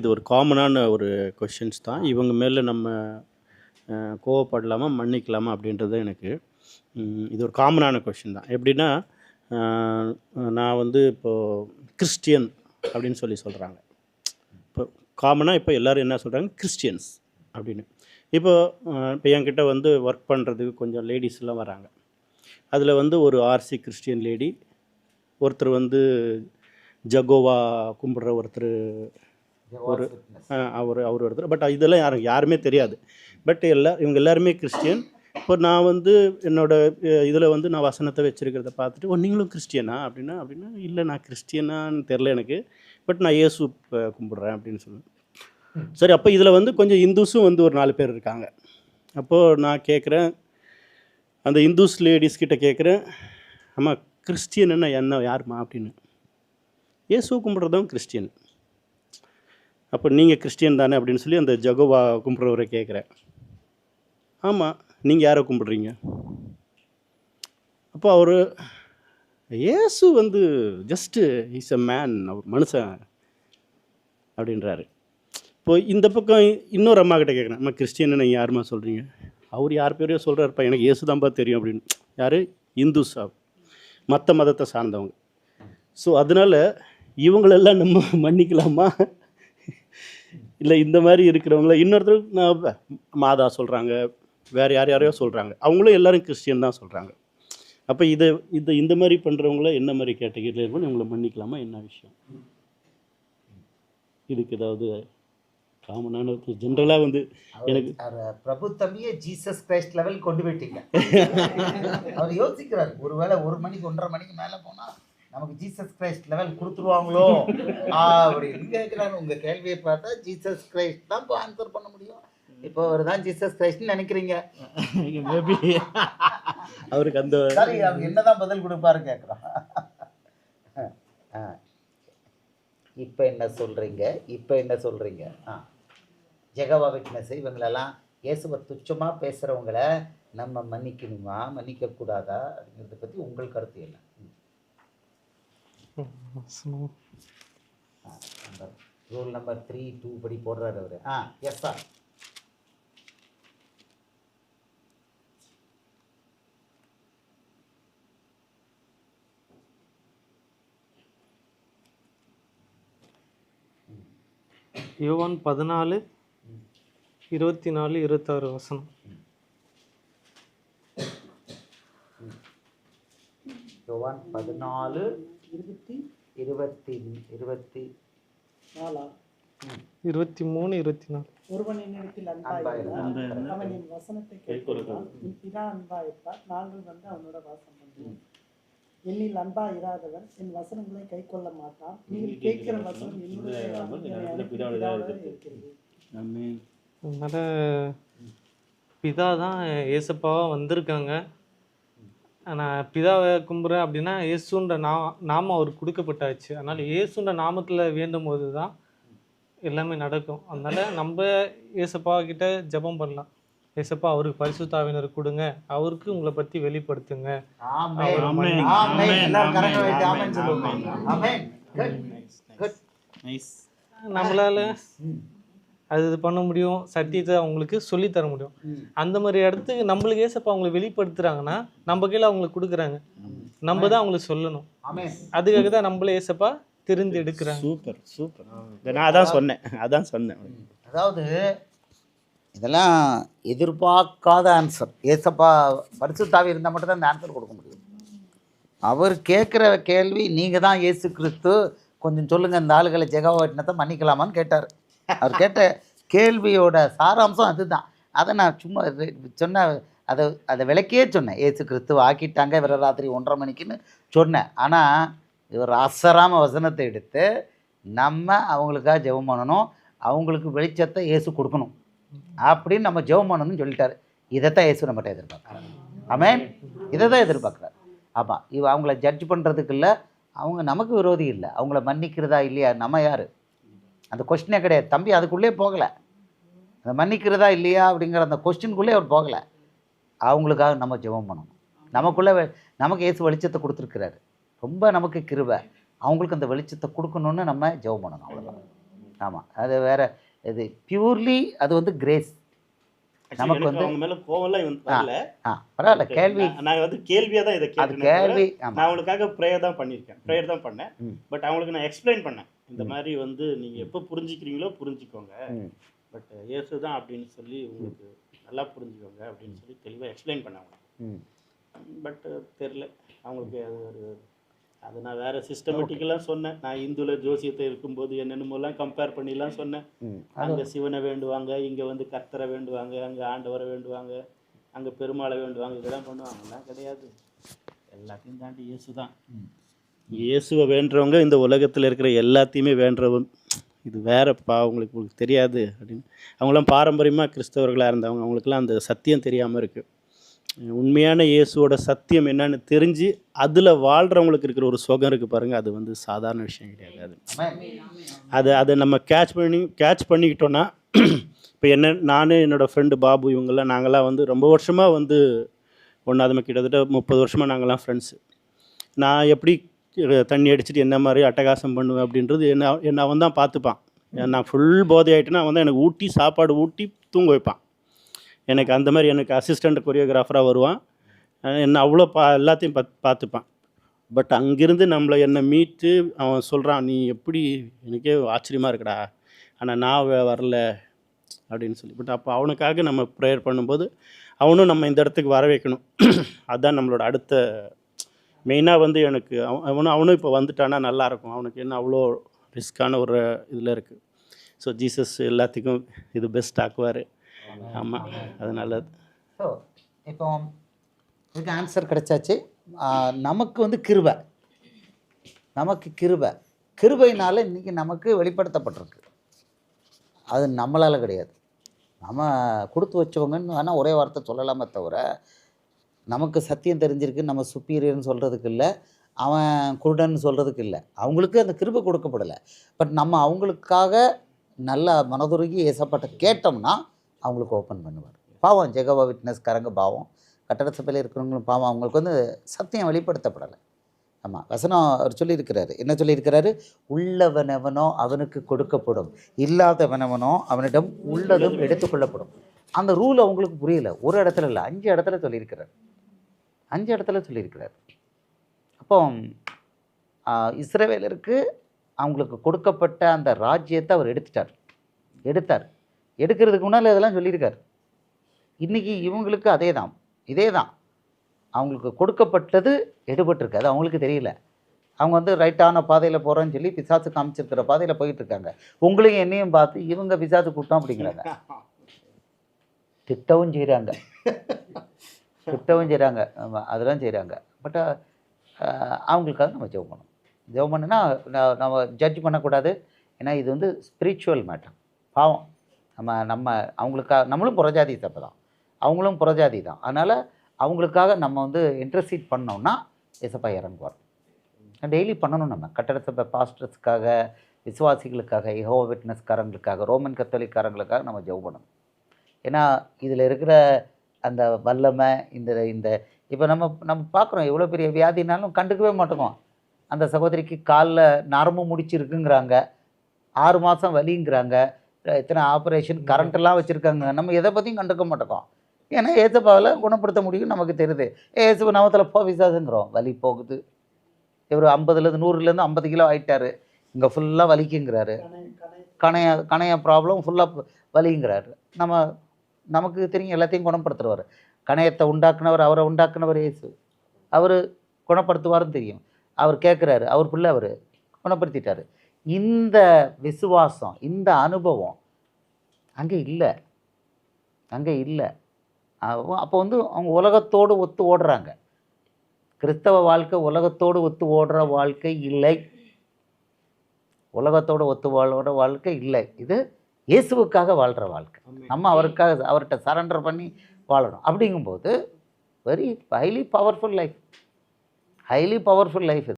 இது ஒரு காமனான ஒரு கொஷின்ஸ் தான். இவங்க மேலே நம்ம கோவப்படலாமா மன்னிக்கலாமா அப்படின்றது எனக்கு இது ஒரு காமனான கொஷின் தான். எப்படின்னா நான் வந்து இப்போது கிறிஸ்டியன் அப்படின்னு சொல்லி சொல்கிறாங்க இப்போ காமனாக இப்போ எல்லோரும் என்ன சொல்கிறாங்க கிறிஸ்டியன்ஸ் அப்படின்னு. இப்போ இப்போ என்கிட்ட வந்து ஒர்க் பண்ணுறதுக்கு கொஞ்சம் லேடிஸ்லாம் வராங்க. அதில் வந்து ஒரு ஆர்சி கிறிஸ்டியன் லேடி ஒருத்தர் வந்து ஜகோவா கும்பிட்ற ஒருத்தர் ஒரு அவர் அவர் ஒருத்தர் பட் இதெல்லாம் யாரும் யாருமே தெரியாது. பட் எல்லா இவங்க எல்லாருமே கிறிஸ்டியன் இப்போ நான் வந்து என்னோட இதில் வந்து நான் வசனத்தை வச்சுருக்கிறத பார்த்துட்டு ஓ நீங்களும் கிறிஸ்டியனா அப்படின்னா அப்படின்னா இல்லை நான் கிறிஸ்டியனான்னு தெரில எனக்கு. பட் நான் இயேசு கும்பிட்றேன் அப்படின்னு சொல்லுவேன். சரி அப்போ இதில் வந்து கொஞ்சம் இந்துஸும் வந்து ஒரு நாலு பேர் இருக்காங்க. அப்போது நான் கேட்குறேன் அந்த இந்துஸ் லேடிஸ் கிட்ட கேட்குறேன் அம்மா கிறிஸ்டியன்னா என்ன யாரும்மா? அப்படின்னு. இயேசு கும்பிட்றதும் கிறிஸ்டியன் அப்போ நீங்கள் கிறிஸ்டியன் தானே அப்படின்னு சொல்லி அந்த ஜகோவா கும்பிட்றவரை கேட்குறேன். ஆமாம் நீங்கள் யாரை கும்பிட்றீங்க? அப்போ அவர் ஏசு வந்து ஜஸ்ட்டு இஸ் அ மேன் அவர் மனுஷன் அப்படின்றாரு. இப்போ இந்த பக்கம் இன்னொரு அம்மா கிட்ட கேட்குறேன் அம்மா கிறிஸ்டியன் நீங்கள் யாருமா சொல்கிறீங்க அவர் யார் பேரையோ சொல்கிறாருப்பா எனக்கு இயேசு தான்ப்பா தெரியும் அப்படின்னு. யார்? இந்து சாப் மற்ற மதத்தை சார்ந்தவங்க. ஸோ அதனால் இவங்களெல்லாம் நம்ம மன்னிக்கலாமா? இல்லை இந்த மாதிரி இருக்கிறவங்கள இன்னொருத்தர் மாதா சொல்கிறாங்க வேறு யார் யாரையோ சொல்கிறாங்க அவங்களும் எல்லாரும் கிறிஸ்டியன் தான் சொல்கிறாங்க அப்போ இதை இது இந்த மாதிரி பண்ணுறவங்கள என்ன மாதிரி கேட்டகரியில் இருக்கும் இவங்களை மன்னிக்கலாமா? என்ன விஷயம்? இதுக்கு ஏதாவது காமனான ஜென்ரலாக வந்து எனக்கு பிரபு தம்பியை ஜீசஸ் கிரைஸ்ட் லெவல் கொண்டு போயிட்டீங்க. அவர் யோசிக்கிறார் ஒருவேளை ஒரு மணிக்கு ஒன்றரை மணிக்கு மேலே போனால் நமக்கு ஜீசஸ் கிரைஸ்ட் லெவல் கொடுத்துருவாங்களோ? அப்படின்னு கேட்குறாரு உங்கள் கேள்வியை பார்த்தா ஜீசஸ் கிரைஸ்ட் தான் இப்போ ஆன்சர் பண்ண முடியும். இப்போ அவர் தான் ஜீசஸ் கிரைஸ்ட்னு நினைக்கிறீங்க. மேபி அவருக்கு அந்த சரி அவர் என்னதான் பதில் கொடுப்பாரு கேட்குறோம் இப்போ என்ன சொல்கிறீங்க இப்போ என்ன சொல்கிறீங்க ஆ. ஜெகவா விட்னஸ் இவங்களெல்லாம் இயேசுவை துச்சமாக பேசுகிறவங்கள நம்ம மன்னிக்கணுமா? மன்னிக்கக்கூடாதா? அப்படிங்கிறத பற்றி உங்கள் கருத்து என்ன? ரூல் நம்பர் த்ரீ டூ படி போடுறாரு அவர். ஆ எஸ் சார் யோவான் பதினாலு இருபத்தி நாலு இருபத்தாறு வசனம். யோவான் பதினாலு இருபத்தி இருபத்தி இருபத்தி நாலா? இருபத்தி மூணு இருபத்தி நாலு. ஒருவன் என்னிடத்தில் அன்பாயிருந்தால் அவன் என் வசனத்தை கேட்கிறான். என் பிதா அன்பாயிருப்பார் நாங்கள் வந்து அவனோட வாசம் பண்ணுவோம் என்னில் அன்பா இராதவன் என் வசனங்களை கை கொள்ள மாட்டான். நீங்கள் கேட்கிற வசனம் என்னுடைய பிதா தான் ஏசப்பாவாக வந்திருக்காங்க. நான் பிதாவை கும்புறேன் அப்படின்னா இயேசுன்ற நா நாமம் அவருக்கு கொடுக்கப்பட்டாச்சு. அதனால் இயேசுன்ற நாமத்தில் வேண்டும் போது தான் எல்லாமே நடக்கும். அதனால நம்ம ஏசப்பா கிட்ட ஜெபம் பண்ணலாம். ஏசப்பா அவருக்கு பரிசுத்தாவினர் கொடுங்க. அவருக்கு உங்களை பற்றி வெளிப்படுத்துங்க. நம்மளால அது இது பண்ண முடியும் சத்தியத்தை அவங்களுக்கு சொல்லித் தர முடியும். அந்த மாதிரி இடத்துக்கு நம்மளுக்கு ஏசப்பா அவங்களை வெளிப்படுத்துறாங்கன்னா நம்ம கீழே அவங்களுக்கு கொடுக்குறாங்க. நம்ம தான் அவங்களுக்கு சொல்லணும். ஆமென். அதுக்காக தான் நம்மளே ஏசப்பா தெரிந்து எடுக்கிறாங்க. Super super. நான் அதான் சொன்னேன். அதான் சொன்னேன். அதாவது இதெல்லாம் எதிர்பார்க்காத ஆன்சர் ஏசப்பா பரிசுத்தாவி இருந்தால் மட்டும் தான் இந்த ஆன்சர் கொடுக்க முடியும். அவர் கேட்குற கேள்வி நீங்கள் தான் இயேசு கிறிஸ்து கொஞ்சம் சொல்லுங்கள் இந்த ஆளுகளை ஜெகவாட்டினத்தை மன்னிக்கலாமான்னு கேட்டார். அவர் கேட்ட கேள்வியோட சாராம்சம் அதுதான். அதை நான் சும்மா இது சொன்ன அதை அதை விளக்கியே சொன்னேன். ஏசு கிறிஸ்துவ ஆக்கிட்டாங்க இவர ராத்திரி ஒன்றரை மணிக்குன்னு சொன்னேன். ஆனால் இவர் அசராம வசனத்தை எடுத்து நம்ம அவங்களுக்காக ஜெபம் பண்ணணும். அவங்களுக்கு வெளிச்சத்தை இயேசு கொடுக்கணும். அப்படின்னு நம்ம ஜெபம் பண்ணணும்னு சொல்லிட்டாரு. இதைத்தான் இயேசு நம்மகிட்ட எதிர்பார்க்குறாரு. ஆமேன். இதை தான் எதிர்பார்க்குறாரு. ஆமாம் இவ அவங்கள ஜட்ஜ் பண்ணுறதுக்கு இல்லை. அவங்க நமக்கு விரோதி இல்லை. அவங்கள மன்னிக்கிறதா இல்லையா? நம்ம யார்? அந்த கொஸ்டினே கிடையாது. தம்பி அதுக்குள்ளே போகலை. அந்த மன்னிக்கிறதா இல்லையா அப்படிங்கிற அந்த கொஸ்டின்குள்ளே அவர் போகலை. அவங்களுக்காக நம்ம ஜெபம் பண்ணணும். நமக்குள்ளே நமக்கு இயேசு வெளிச்சத்தை கொடுத்துருக்கிறாரு. ரொம்ப நமக்கு கிருபை. அவங்களுக்கு அந்த வெளிச்சத்தை கொடுக்கணும்னு நம்ம ஜெபம் பண்ணணும். அவ்வளோதான் ஆமாம் அது வேற இது பியூர்லி அது வந்து கிரேஸ் நமக்கு வந்து- அவங்க மேல கோவம்லாம் இவன் வரல. ஆ பரவாயில்ல. கேள்வி நான் வந்து கேள்வியா தான் இதை கேட்டேன் கேள்வி நான் அவங்களுக்காக ப்ரேயர் தான் பண்ணியிருக்கேன். ப்ரேயர் தான் பண்ணேன். பட் அவங்களுக்கு நான் எக்ஸ்பிளைன் பண்ணேன். இந்த. மாதிரி வந்து நீங்க எப்போ புரிஞ்சுக்கிறீங்களோ புரிஞ்சுக்கோங்க. பட் இயேசு தான் அப்படின்னு சொல்லி உங்களுக்கு நல்லா புரிஞ்சுக்கோங்க அப்படின்னு சொல்லி தெளிவாக எக்ஸ்பிளைன் ம். பட் தெரில அவங்களுக்கு அது ஒரு அது நான் வேற சிஸ்டமேட்டிக்கெல்லாம் சொன்னேன். நான் இந்துல ஜோசியத்தை இருக்கும்போது என்னென்னமோலாம் கம்பேர் பண்ணிலாம் சொன்னேன். அங்கே சிவனை வேண்டுவாங்க இங்கே வந்து கர்த்தரை வேண்டுவாங்க அங்கே ஆண்டவரை வேண்டுவாங்க அங்கே பெருமாளை வேண்டுவாங்க இதெல்லாம் பண்ணுவாங்கலாம் கிடையாது. எல்லாத்தையும் தாண்டி இயேசு தான் இயேசுவை வேண்டுறவங்க இந்த உலகத்தில் இருக்கிற எல்லாத்தையுமே வேண்டுறவன் இது வேறப்பா அவங்களுக்கு உங்களுக்கு தெரியாது அப்படின்னு. அவங்களாம் பாரம்பரியமாக கிறிஸ்தவர்களாக இருந்தவங்க. அவங்களுக்குலாம் அந்த சத்தியம் தெரியாமல் இருக்குது உண்மையான இயேசுவோட சத்தியம் என்னன்னு தெரிஞ்சு அதில் வாழ்கிறவங்களுக்கு இருக்கிற ஒரு சுகம் இருக்குது பாருங்கள் அது வந்து சாதாரண விஷயம் கிடையாது. அது அதை அதை நம்ம கேட்ச் பண்ணி கேட்ச் பண்ணிக்கிட்டோன்னா இப்போ என்ன நான் என்னோடய ஃப்ரெண்டு பாபு இவங்கெல்லாம் நாங்களாம் வந்து ரொம்ப வருஷமாக வந்து ஒன்றாவது கிட்டத்தட்ட முப்பது வருஷமாக நாங்களாம் ஃப்ரெண்ட்ஸு நான் எப்படி தண்ணி அடிச்சுட்டு என்ன மாதிரி அட்டகாசம் பண்ணுவேன் அப்படின்றது என்ன என்ன அவன் தான் பார்த்துப்பான். நான் ஃபுல் போதையாயிட்டேன்னா அவன் தான் எனக்கு ஊட்டி சாப்பாடு ஊட்டி தூங்க வைப்பான். எனக்கு அந்த மாதிரி எனக்கு அசிஸ்டண்ட் கொரியோகிராஃபராக வருவான். என்ன அவ்வளோ பா எல்லாத்தையும் பத் பார்த்துப்பான். பட் அங்கேருந்து நம்மளை என்னை மீட்டு அவன் சொல்கிறான் நீ எப்படி எனக்கே ஆச்சரியமாக இருக்குடா. ஆனால் நான் வரல. அப்படின்னு சொல்லி. பட் அப்போ அவனுக்காக நம்ம ப்ரேயர் பண்ணும்போது அவனும் நம்ம இந்த இடத்துக்கு வர வைக்கணும் அதுதான் நம்மளோட அடுத்த மெயினாக வந்து எனக்கு அவன் அவனும் அவனும் இப்போ வந்துட்டானா நல்லாயிருக்கும் அவனுக்கு என்ன அவ்வளோ ரிஸ்க்கான ஒரு இதில் இருக்குது ஸோ ஜீசஸ் எல்லாத்துக்கும் இது பெஸ்ட் ஆக்குவார். ஆமாம். அது நல்லது. ஸோ இப்போ இதுக்கு ஆன்சர் கிடைச்சாச்சு. நமக்கு வந்து கிருபை. நமக்கு கிருபை. கிருபைனால இன்னைக்கு நமக்கு வெளிப்படுத்தப்பட்டிருக்கு. அது நம்மளால் கிடையாது. நம்ம கொடுத்து வச்சவங்கன்னு வேணால் ஒரே வார்த்தை சொல்லலாமே தவிர நமக்கு சத்தியம் தெரிஞ்சிருக்கு நம்ம சுப்பீரியர்னு சொல்கிறதுக்கு இல்லை அவன் குருடன்னு சொல்கிறதுக்கு இல்லை. அவங்களுக்கு அந்த கிருபை கொடுக்கப்படலை. பட் நம்ம அவங்களுக்காக நல்லா மனதுருகி ஏசப்பட்ட கேட்டோம்னா அவங்களுக்கு ஓப்பன் பண்ணுவார். பாவம் ஜெகவா விட்னஸ்காரங்க பாவம். கட்டட சபையில் இருக்கிறவங்களும் பாவம் அவங்களுக்கு வந்து சத்தியம் வெளிப்படுத்தப்படலை. ஆமாம் வசனம் அவர் சொல்லியிருக்கிறாரு. என்ன சொல்லியிருக்கிறாரு? உள்ளவனவனோ அவனுக்கு கொடுக்கப்படும். இல்லாதவனவனோ அவனிடம் உள்ளதும் எடுத்துக்கொள்ளப்படும். அந்த ரூல் அவங்களுக்கு புரியல. ஒரு இடத்துல இல்லை அஞ்சு இடத்துல சொல்லியிருக்கிறார். அஞ்சு இடத்துல சொல்லியிருக்கிறார். அப்போ இஸ்ரவேலருக்கு அவங்களுக்கு கொடுக்கப்பட்ட அந்த ராஜ்யத்தை அவர் எடுத்துட்டார். எடுத்தார். எடுக்கிறதுக்கு முன்னால் இதெல்லாம் சொல்லியிருக்கார். இன்றைக்கி இவங்களுக்கு அதே தான். இதே தான். அவங்களுக்கு கொடுக்கப்பட்டது எடுபட்டிருக்கு அது அவங்களுக்கு தெரியல. அவங்க வந்து ரைட்டான பாதையில் போகிறோன்னு சொல்லி பிசாசு காமிச்சிருக்கிற பாதையில் போயிட்டு இருக்காங்க உங்களையும் என்னையும் பார்த்து இவங்க பிசாசு கூட்டம் அப்படிங்கிறாங்க. திட்டவும் செய்கிறாங்க திட்டவும் செய்கிறாங்க அதெல்லாம் செய்கிறாங்க பட் uh, uh, அவங்களுக்காக நம்ம ஜெபம் பண்ணணும். ஜெபம் பண்ணுன்னா நம்ம ஜட்ஜ் பண்ணக்கூடாது. ஏன்னா இது வந்து ஸ்பிரிச்சுவல் மேட்டர் பாவம். நம்ம நம்ம அவங்களுக்காக நம்மளும் புறஜாதி தப்பு தான். அவங்களும் புறஜாதி தான். அதனால் அவங்களுக்காக நம்ம வந்து இன்டர்சீட் பண்ணோம்னா எசப்பா இறங்குவார். டெய்லி பண்ணணும் நம்ம. கட்டட சபை பாஸ்டர்ஸ்க்காக விசுவாசிகளுக்காக இஹோ விட்னஸ்காரங்களுக்காக ரோமன் கத்தோலிக்காரங்களுக்காக நம்ம ஜெவ் பண்ணணும். ஏன்னா இதில் இருக்கிற அந்த வல்லமை இந்த இந்த இப்போ நம்ம நம்ம பார்க்குறோம் எவ்வளோ பெரிய வியாதினாலும் கண்டுக்கவே மாட்டோம். அந்த சகோதரிக்கு காலில் நரம்பு முடிச்சிருக்குங்கிறாங்க. ஆறு மாதம் வலிங்கிறாங்க. இத்தனை ஆப்ரேஷன் கரண்ட்டெல்லாம் வச்சுருக்காங்க. நம்ம எதை பற்றியும் கண்டுக்க மாட்டோம். ஏன்னா ஏசப்பாவில் குணப்படுத்த முடியும் நமக்கு தெரியுது. ஏசு நாமத்தில் போ விசாசுங்கிறோம் வலி போகுது. இவர் ஐம்பதுலேருந்து நூறுலேருந்து ஐம்பது கிலோ ஆயிட்டாரு. இங்கே ஃபுல்லாக வலிக்குங்கிறாரு. கணை கணை. கணைய கணைய ப்ராப்ளம் ஃபுல்லாக வலிங்கிறாரு. நம்ம நமக்கு தெரியும் எல்லாத்தையும் குணப்படுத்துறவர். கணையத்தை உண்டாக்குனவர் அவரை உண்டாக்குனவர் இயேசு. அவர் குணப்படுத்துவாருன்னு தெரியும். அவர் கேட்குறாரு அவர் பிள்ளை அவர் குணப்படுத்திட்டார். இந்த விசுவாசம் இந்த அனுபவம் அங்கே இல்லை. அங்கே இல்லை. அப்போ வந்து அவங்க உலகத்தோடு ஒத்து ஓடுறாங்க. கிறிஸ்தவ வாழ்க்கை உலகத்தோடு ஒத்து ஓடுற வாழ்க்கை இல்லை. உலகத்தோடு ஒத்து வாழ்கிற வாழ்க்கை இல்லை. இது இயேசுவுக்காக வாழ்கிற வாழ்க்கை. நம்ம அவருக்காக அவர்கிட்ட சரண்டர் பண்ணி வாழணும். அப்படிங்கும்போது very highly powerful life highly powerful life இது.